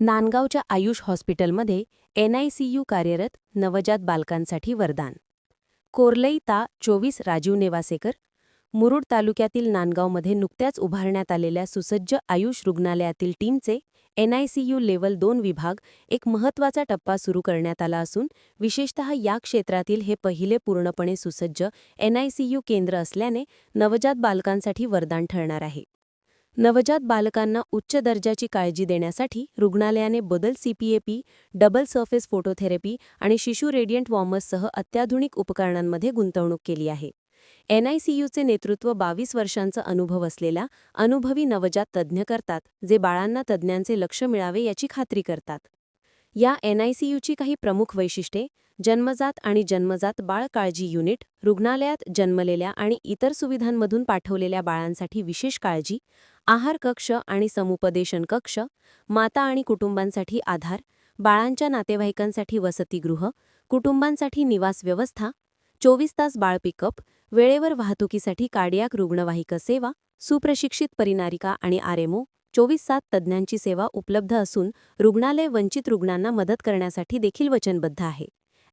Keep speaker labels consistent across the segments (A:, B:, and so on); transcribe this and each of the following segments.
A: नांदगावच्या आयुष हॉस्पिटलमध्ये एनआयसीयू कार्यरत नवजात बालकांसाठी वरदान. कोर्लई ता चोवीस राजीव नेवासेकर मुरुड तालुक्यातील नांदगावमध्ये नुकत्याच उभारण्यात आलेल्या सुसज्ज आयुष रुग्णालयातील टीमचे एनआयसीयू लेवल दोन विभाग एक महत्त्वाचा टप्पा सुरू करण्यात आला असून विशेषतः या क्षेत्रातील हे पहिले पूर्णपणे सुसज्ज एनआयसीयू केंद्र असल्याने नवजात बालकांसाठी वरदान ठरणार आहे. नवजात बालकांना उच्च दर्जाची काळजी देण्यासाठी रुग्णालयाने बदल सीपीएपी डबल सर्फेस फोटोथेरपी आणि शिशू रेडियंट वॉर्मर्ससह अत्याधुनिक उपकरणांमध्ये गुंतवणूक केली आहे. एनआयसीयूचे नेतृत्व बावीस वर्षांचा अनुभव असलेल्या अनुभवी नवजात तज्ज्ञ करतात जे बाळांना तज्ज्ञांचे लक्ष मिळावे याची खात्री करतात. या एनआयसीयूची काही प्रमुख वैशिष्ट्ये जन्मजात आणि जन्मजात बाळ काळजी युनिट रुग्णालयात जन्मलेल्या आणि इतर सुविधांमधून पाठवलेल्या बाळांसाठी विशेष काळजी आहार कक्ष आणि समुपदेशन कक्ष माता आणि कुटुंबांसाठी आधार बाळांच्या नातेवाईकांसाठी वसतिगृह कुटुंबांसाठी निवास व्यवस्था चोवीस तास बाळ पिकअप वेळेवर वाहतुकीसाठी कार्डियाक रुग्णवाहिका सेवा सुप्रशिक्षित परिनारिका आणि आरएमओ चोवीस सात तज्ज्ञांची सेवा उपलब्ध असून रुग्णालय वंचित रुग्णांना मदत करण्यासाठी देखील वचनबद्ध आहे.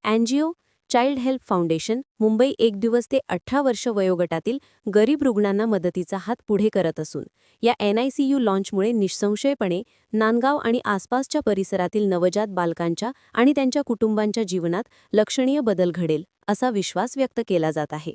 A: NGO child help foundation Mumbai एक दिवस ते अठरा वर्ष वयोगटातील गरीब रुग्णांना मदतीचा हात पुढे करत असून या एनआयसीयू लॉन्चमुळे निःसंशयपणे नांदगाव आणि आसपासच्या परिसरातील नवजात बालकांच्या आणि त्यांच्या कुटुंबांच्या जीवनात लक्षणीय बदल घडेल असा विश्वास व्यक्त केला जात आहे.